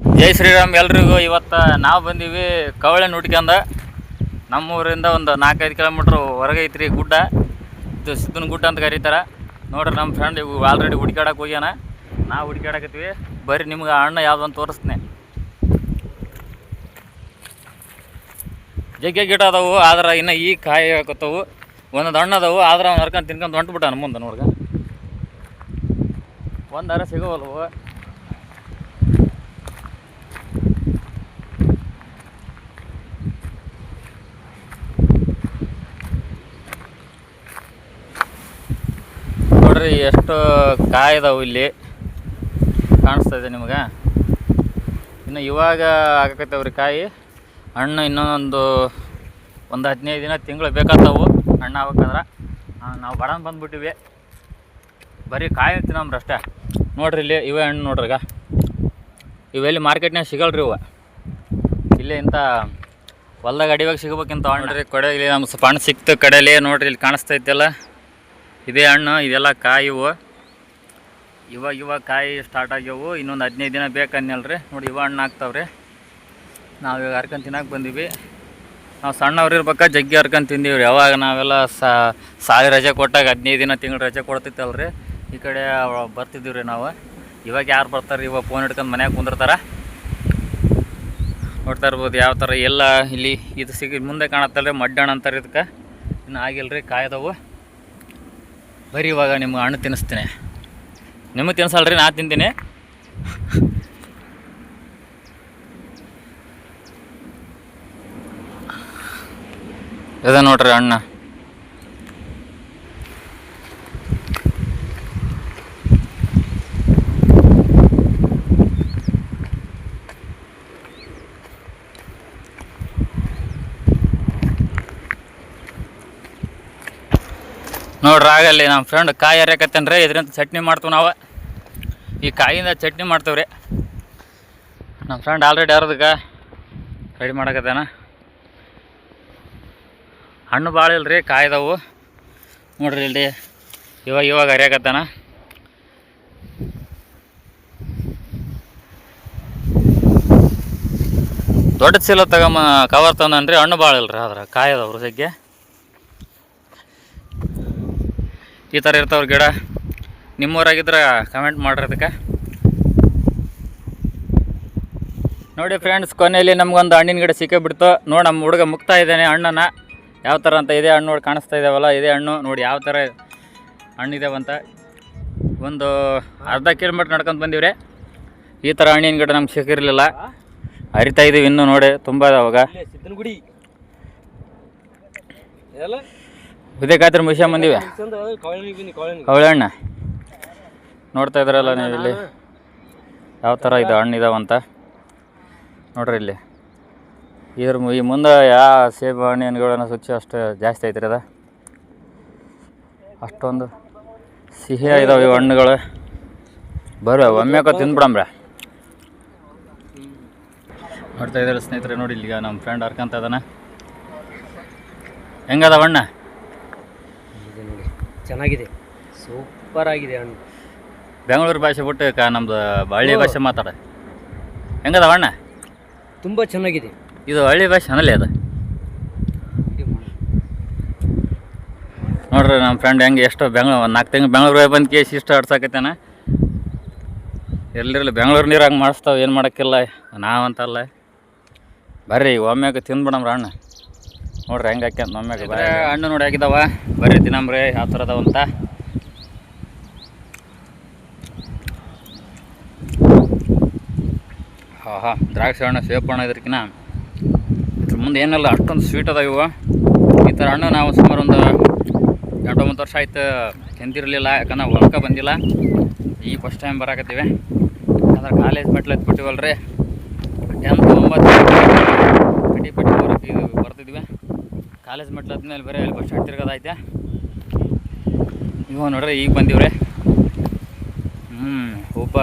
ಜೈ ಶ್ರೀರಾಮ್ ಎಲ್ರಿಗೂ. ಇವತ್ತು ನಾವು ಬಂದೀವಿ ಕವಳೆ ನುಟ್ಕ್ಯಂದ ನಮ್ಮೂರಿಂದ ಒಂದು ನಾಲ್ಕೈದು ಕಿಲೋಮೀಟ್ರ್ ಹೊರಗೆ ಐತ್ರಿ ಗುಡ್ಡ. ಇದು ಸಿದ್ದನ ಗುಡ್ಡ ಅಂತ ಕರೀತಾರೆ. ನೋಡ್ರಿ ನಮ್ಮ ಫ್ರೆಂಡ್ ಇವು ಆಲ್ರೆಡಿ ಹುಡ್ಕ್ಯಾಡಕ್ಕೆ ಹೋಗ್ಯಾನ. ನಾವು ಹುಡ್ಕ್ಯಾಡಕತ್ತೀವಿ. ಬರ್ರಿ ನಿಮ್ಗೆ ಅಣ್ಣ ಯಾವ್ದು ತೋರಿಸ್ತೀನಿ. ಜಗ್ಗೆ ಗಿಡ ಅದಾವು, ಆದ್ರೆ ಇನ್ನು ಈ ಕಾಯಿ ಹಾಕತ್ತವು. ಒಂದೊಂದು ಹಣ್ಣು ಅದಾವು, ಆದ್ರೆ ಅವ್ನು ಹರ್ಕೊಂಡು ತಿನ್ಕೊಂಡು ಹೊಂಟ್ಬಿಟ್ಟಾನ ಮುಂದೆ ನೋಡ್ಗ. ಒಂದಾರ ಸಿಗೋವಲ್ವು. ನೋಡ್ರಿ ಎಷ್ಟು ಕಾಯಿ ಇದಾವು ಇಲ್ಲಿ. ಕಾಣಿಸ್ತಾ ಇದೆ ನಿಮಗೆ? ಇನ್ನು ಇವಾಗ ಆಗಕತ್ತವ್ರಿ ಕಾಯಿ. ಹಣ್ಣು ಇನ್ನೊಂದು ಒಂದು ಹದಿನೈದು ದಿನ ತಿಂಗಳು ಬೇಕಾಗ್ತಾವು. ಹಣ್ಣು ಆಗ್ಬೇಕಂದ್ರೆ. ನಾವು ಬಡನ್ ಬಂದ್ಬಿಟ್ಟಿವಿ. ಬರೀ ಕಾಯಿ ತಿನ್ನಮ್ರಿ ಅಷ್ಟೇ. ನೋಡ್ರಿ ಇಲ್ಲಿ ಇವೇ ಹಣ್ಣು ನೋಡ್ರಿಗ ಇವೆಲ್ಲಿ ಮಾರ್ಕೆಟ್ನಾಗ ಸಿಗಲ್ರಿ ಇವ. ಇಲ್ಲೇ ಇಂಥ ಹೊಲ್ದಾಗ ಅಡಿವಾಗ ಸಿಗ್ಬೇಕಿಂತ ಹಣ್ಣು. ರೀ ಕಡೆ ಇಲ್ಲಿ ನಮ್ಮ ಸ್ವಲ್ಪ ಹಣ್ಣು ಸಿಕ್ತು ಕಡೆಯಲ್ಲಿ ನೋಡ್ರಿ, ಇಲ್ಲಿ ಕಾಣಿಸ್ತೈತಲ್ಲ ಇದೇ ಹಣ್ಣು, ಇದೆಲ್ಲ ಕಾಯಿ ಇವು ಇವಾಗ ಇವಾಗ ಕಾಯಿ ಸ್ಟಾರ್ಟ್ ಆಗ್ಯವು. ಇನ್ನೊಂದು ಹದಿನೈದು ದಿನ ಬೇಕನ್ನಲ್ರಿ ನೋಡಿ, ಇವ ಹಣ್ಣು ಆಗ್ತಾವ್ರಿ ನಾವು ಇವಾಗ ಹರ್ಕೊಂಡು ತಿನ್ನಕ್ಕೆ ಬಂದೀವಿ. ನಾವು ಸಣ್ಣವ್ರು ಇರ್ಬೇಕಾ, ಜಗ್ಗಿ ಹರ್ಕೊಂಡು ತಿಂದೀವಿ ಯಾವಾಗ ನಾವೆಲ್ಲ ಸಾಲಿ ರಜೆ ಕೊಟ್ಟಾಗ ಹದಿನೈದು ದಿನ ತಿಂಗಳು ರಜೆ ಕೊಡ್ತಿತ್ತಲ್ರಿ. ಈ ಕಡೆ ಬರ್ತಿದ್ದೀವಿ ರೀ ನಾವು. ಇವಾಗ ಯಾರು ಬರ್ತಾರೆ ಇವಾಗ ಫೋನ್ ಹಿಡ್ಕೊಂಡು ಮನ್ಯಾಗ ಕುಂದಿರ್ತಾರ. ನೋಡ್ತಾ ಇರ್ಬೋದು ಯಾವ ಥರ ಎಲ್ಲ ಇಲ್ಲಿ ಇದು ಸಿಗಿ, ಮುಂದೆ ಕಾಣತ್ತಲ್ರಿ. ಮಡ್ಡಣ್ಣ ಅಂತಾರೆ ಇದಕ್ಕೆ. ಇನ್ನು ರೀ ಕಾಯ್ದವು. ಬರೀ ಇವಾಗ ನಿಮ್ಗೆ ಹಣ್ಣು ತಿನ್ನಿಸ್ತೀನಿ. ನಿಮಗೆ ತಿನ್ಸಲ್ರಿ ನಾ ತಿಂತೀನಿ. ಇದೆ ನೋಡ್ರಿ ಹಣ್ಣು ನೋಡ್ರಿ, ಆಗಲ್ಲಿ ನಮ್ಮ ಫ್ರೆಂಡ್ ಕಾಯಿ ಹರಿಯಕತ್ತೇನ್ರಿ, ಇದರಿಂದ ಚಟ್ನಿ ಮಾಡ್ತೀವಿ ನಾವು. ಈ ಕಾಯಿಂದ ಚಟ್ನಿ ಮಾಡ್ತೀವಿ ರೀ ನಮ್ಮ ಫ್ರೆಂಡ್ ಆಲ್ರೆಡಿ ಯಾರದಕ್ಕೆ ರೆಡಿ ಮಾಡಕತ್ತೇನ. ಹಣ್ಣು ಭಾಳ ಇಲ್ರಿ, ಕಾಯ್ದವು. ನೋಡ್ರಿ ಇಲ್ಲಿ, ಇವಾಗ ಇವಾಗ ಅರಿಯಾಕತ್ತಾನ ದೊಡ್ಡ ಚೀಲ ತಗೊಂಬ ಕವರ್ ತಂದನ್ರಿ ಹಣ್ಣು ಭಾಳ ಇಲ್ರಿ ಅದ್ರ ಕಾಯದವ್ರು ಜಗ್ಗೆ ಈ ಥರ ಇರ್ತಾವ್ರ ಗಿಡ. ನಿಮ್ಮೂರಾಗಿದ್ರೆ ಕಮೆಂಟ್ ಮಾಡ್ರಿ ಅದಕ್ಕೆ ನೋಡಿ ಫ್ರೆಂಡ್ಸ್ ಕೊನೆಯಲ್ಲಿ ನಮಗೊಂದು ಹಣ್ಣಿನ ಗಿಡ ಸಿಕ್ಕೇ ಬಿಡ್ತು ನೋಡಿ ನಮ್ಮ ಹುಡುಗ ಮುಕ್ತಾ ಇದ್ದಾನೆ ಹಣ್ಣನ್ನು. ಯಾವ ಥರ ಅಂತ ಇದೇ ಹಣ್ಣು ನೋಡಿ ಕಾಣಿಸ್ತಾ ಇದ್ದಾವಲ್ಲ ಇದೇ ಹಣ್ಣು. ನೋಡಿ ಯಾವ ಥರ ಹಣ್ಣಿದಾವಂತ ಒಂದು ಅರ್ಧ ಕಿಲೋಮೀಟ್ರ್ ನಡ್ಕೊಂಡು ರೀ ಈ ಥರ ಹಣ್ಣಿನ ಗಿಡ ನಮ್ಗೆ ಸಿಕ್ಕಿರಲಿಲ್ಲ. ಅರಿತಾ ಇದ್ದೀವಿ ಇನ್ನೂ ನೋಡಿ, ತುಂಬ ಅವಾಗ ಉದಯಕಾತ್ರ ಮುಗಿಸ್ಯ ಬಂದೀವಿ. ಚಂದ ಕವಳಿ ಬನ್ನಿ ಕವಳಿ ಹಣ್ಣು ನೋಡ್ತಾ ಇದ್ರಲ್ಲ ನೀವು ಇಲ್ಲಿ. ಯಾವ ಥರ ಇದು ಹಣ್ಣು ಇದಾವಂತ ನೋಡ್ರಿ ಇಲ್ಲಿ. ಇದ್ರ ಈ ಮುಂದೆ ಯಾವ ಸೇಬು ಹಣ್ಣಿನಗಳನ್ನ ಸುಚ್ಚಿ ಅಷ್ಟು ಜಾಸ್ತಿ ಐತ್ರಿ ಅದ. ಅಷ್ಟೊಂದು ಸಿಹಿ ಇದಾವೆ ಇವು ಹಣ್ಣುಗಳು. ಬರ್ರಿ ಒಮ್ಮೆಕ ತಿಂದ್ಬಿಡಂಬ್ರ ನೋಡ್ತಾ ಇದ್ದಾರೆ ಸ್ನೇಹಿತರೆ, ನೋಡಿ ಇಲ್ಲಿಗ ನಮ್ಮ ಫ್ರೆಂಡ್ ಹರ್ಕಂತ ಇದ್ದಾನೆ ಹೆಂಗದ ಹಣ್ಣ? ನೋಡಿ ಚೆನ್ನಾಗಿದೆ. ಸೂಪರ್ ಆಗಿದೆ ಅಣ್ಣ. ಬೆಂಗಳೂರು ಭಾಷೆ ಬಿಟ್ಟು ಕಾ ನಮ್ದು ಹಳ್ಳಿ ಭಾಷೆ ಮಾತಾಡ. ಹೆಂಗದ ಅಣ್ಣ? ತುಂಬ ಚೆನ್ನಾಗಿದೆ. ಇದು ಹಳ್ಳಿ ಭಾಷೆ ಅನ್ನಲ್ಲೇ ಅದು? ನೋಡ್ರಿ ನಮ್ಮ ಫ್ರೆಂಡ್ ಹೆಂಗೆ ಎಷ್ಟು ಬೆಂಗ್ಳೂರು ಒಂದು ನಾಲ್ಕು ತಿಂಗಳು ಬೆಂಗಳೂರಿಗೆ ಬಂದು ಕೇಸ್ ಇಷ್ಟು ಆಡ್ಸಾಕತ್ತೇನ? ಎಲ್ಲಿರಲಿ ಬೆಂಗಳೂರು ನೀರು ಹಂಗೆ ಮಾಡಿಸ್ತಾವೆ ಏನು ಮಾಡೋಕ್ಕಿಲ್ಲ ನಾವಂತಲ್ಲ. ಬರ್ರಿ ಒಮ್ಮೆಗೆ ತಿಂದ್ಬಿಡಮ್ರ ಹಣ್ಣು ನೋಡ್ರಿ ಹೆಂಗೆ ಹಾಕ್ಯಂತ ಒಮ್ಮೆಗೆ ಹಣ್ಣು ನೋಡಿ ಆಗಿದಾವ ಬರೀ ತಿನ್ನಂಬ್ರಿ ಯಾವ ಥರ ಅದಾವಂತ ಹಾಂ ಹಾಂ ದ್ರಾಕ್ಷಿ ಹಣ್ಣು ಸೇಬು ಹಣ್ಣು ಇದ್ರಕಿನ ಇದ್ರ ಮುಂದೆ ಏನಲ್ಲ ಅಷ್ಟೊಂದು ಸ್ವೀಟ್ ಅದಾವ ಇವು ಈ ಥರ ಹಣ್ಣು ನಾವು ಸುಮಾರು ಒಂದು ಎರಡು ಒಂಬತ್ತು ವರ್ಷ ಆಯ್ತು ತಿಂದಿರಲಿಲ್ಲ ಯಾಕಂದ್ರೆ ಹೊಲಕ ಹೊಲಕ್ಕೆ ಬಂದಿಲ್ಲ ಈ ಫಸ್ಟ್ ಟೈಮ್ ಬರಾಕತ್ತೀವಿ ಯಾಕಂದ್ರೆ ಕಾಲೇಜ್ ಮೆಟ್ಲು ಎತ್ಬಿಟ್ಟಿವಲ್ರಿ ಟೆಂತ್ ಒಂಬತ್ತು ಪಟ್ಟಿ ಪಟ್ಟಿ ಬರಕ್ಕೆ ಬರ್ತಿದ್ವಿ ಕಾಲೇಜ್ ಮೆಟ್ಲು ಆದ್ಮೇಲೆ ಬೇರೆ ಅಲ್ಲಿ ಬಸ್ ಸ್ಟ್ಯಾಂಡ್ ತಿರ್ಗೋದೈತೆ. ಇವ ನೋಡ್ರಿ, ಈಗ ಬಂದಿವ್ರೆ. ಹ್ಞೂ ಒಬ್ಬ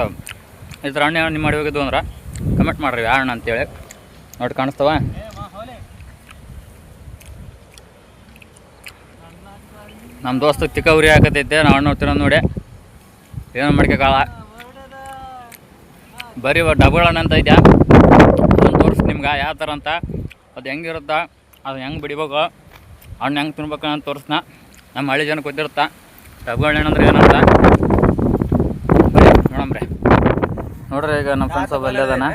ಈ ಥರ ಅಣ್ಣ ನಿಮ್ಮ ಮಾಡಿ ಹೋಗಿದ್ದು ಅಂದ್ರೆ ಕಮೆಂಟ್ ಮಾಡ್ರಿ ಯಾವ ಅಣ್ಣ ಅಂತೇಳಿ. ನೋಡಿ, ಕಾಣಿಸ್ತವ? ನಮ್ಮ ದೋಸ್ತ ತಿಕ್ಕ ಉರಿ ಹಾಕತೈತೆ, ನಾವು ಅಣ್ಣ ತಿನ್ನೋದು ನೋಡಿ. ಏನೋ ಮಾಡ್ಕೋಕಾಳ ಬರೀ ಡಬಲ್ ಹಣ್ಣು ಅಂತ ಇದೆಯಾ? ತೋರಿಸಿ ನಿಮ್ಗೆ, ಯಾವ ಥರ ಅಂತ. ಅದು ಹೆಂಗಿರುತ್ತಾ? ಅದು ಹೆಂಗೆ ಬಿಡಿಬೇಕು? ಹಣ್ಣು ಹೆಂಗೆ ತಿನ್ಬೇಕು ಅಂತ ತೋರಿಸ್ನ. ನಮ್ಮ ಹಳ್ಳಿ ಜನಕ್ಕೆ ಗೊತ್ತಿರುತ್ತೆ? ಡಬಲ್ ಏನಂದ್ರೆ ಏನಂತ? ನೋಡಮ್ರಿ. ನೋಡ್ರಿ ಈಗ ನಮ್ಮ ಫ್ರೆಂಡ್ಸ್ ಒಬ್ಬ ಅದಾನ.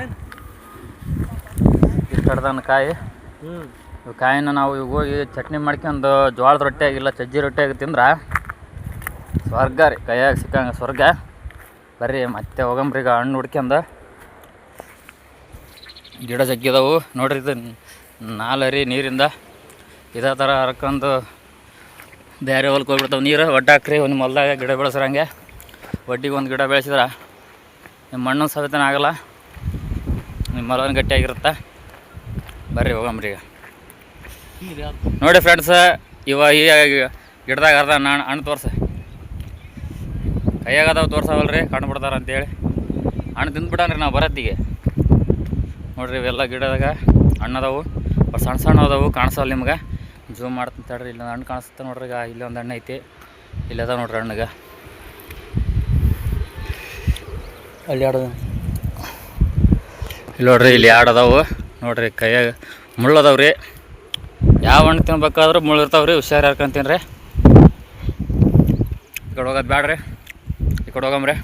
ಕಡ್ದಾನ ಕಾಯಿ. ಇವು ಕಾಯಿನ ನಾವು ಈಗ ಹೋಗಿ ಚಟ್ನಿ ಮಾಡ್ಕೊಂಡು ಜೋಳದ ರೊಟ್ಟಿ ಆಗಿಲ್ಲ ಸಜ್ಜಿ ರೊಟ್ಟಿ ಆಗಿ ತಿಂದ್ರೆ ಸ್ವರ್ಗ ರೀ ಕೈಯಾಗ ಸಿಕ್ಕಂಗೆ ಸ್ವರ್ಗ. ಬರ್ರಿ ಮತ್ತೆ ಹೋಗಂಬ್ರಿ ಈಗ ಹಣ್ಣು ಹುಡ್ಕ್ಯಂದು ಗಿಡ ಜಗ್ಗಿದಾವು ನೋಡ್ರಿ ಇದು ನಾಲರಿ ನೀರಿಂದ ಇದೇ ಥರ ಹರ್ಕೊಂಡು ಬೇರೆ ಹೊಲಕ್ಕೆ ಹೋಗ್ಬಿಡ್ತಾವೆ. ನೀರು ಒಡ್ಡಾಕ್ರಿ ಒಂದು ಹೊಲ್ದಾಗ ಗಿಡ ಬೆಳೆಸ್ರಂಗೆ. ಒಡ್ಡಿಗೆ ಒಂದು ಗಿಡ ಬೆಳೆಸಿದ್ರೆ ನಿಮ್ಮ ಮಣ್ಣು ಸವೆತನ ಆಗಲ್ಲ. ನಿಮ್ಮ ಹೊಲನ ಗಟ್ಟಿಯಾಗಿರುತ್ತೆ ಬರ್ರಿ ಹೋಗಂಬ್ರಿ ಈಗ. ನೋಡಿ ಫ್ರೆಂಡ್ಸ ಇವ ಈ ಗಿಡದಾಗ ಅರ್ಧ ಹಣ್ಣು ಹಣ್ಣು ತೋರ್ಸ. ಕೈಯಾಗದಾವ ರೀ ಕಣ್ಣು ಬಿಡ್ತಾರ ಅಂತೇಳಿ. ಹಣ್ಣು ತಿಂದ್ಬಿಟ್ಟಾನ್ರಿ ನಾವು ಬರತ್ತಿಗೆ. ನೋಡ್ರಿ ಇವೆಲ್ಲ ಗಿಡದಾಗ ಹಣ್ಣದಾವು ಸಣ್ಣ ಸಣ್ಣ ಅದಾವು, ಕಾಣಿಸಲ್ಲ ನಿಮ್ಗೆ? ಜೂಮ್ ಮಾಡ್ತೀನಿ ತಡ್ರಿ, ಇಲ್ಲೊಂದು ಹಣ್ಣು ಕಾಣಿಸುತ್ತೆ ನೋಡ್ರಿ, ಈಗ ಇಲ್ಲೊಂದು ಹಣ್ಣು ಐತಿ. ಇಲ್ಲದ ನೋಡ್ರಿ ಹಣ್ಣಿಗೆ. ಅಲ್ಲಿ ಎರಡು ಇಲ್ಲಿ ನೋಡ್ರಿ, ಇಲ್ಲಿ ಎರಡು ಅದಾವು? ನೋಡ್ರಿ, ಕೈಯಾಗ ಮುಳ್ಳು ಅದಾವ್ರಿ ಯಾವ ಹಣ್ಣು ತಿನ್ಬೇಕಾದ್ರೂ ಮುಳ್ಳು ಇರ್ತಾವ್ರಿ ಹುಷಾರು ಯಾರ್ಕೊಂತೀನಿ ರೀ ಈ ಕಡೆ ಹೋಗೋದು ಬ್ಯಾಡ್ರಿ. ಈ ಕಡೆ ಹೋಗಮ್ರಿ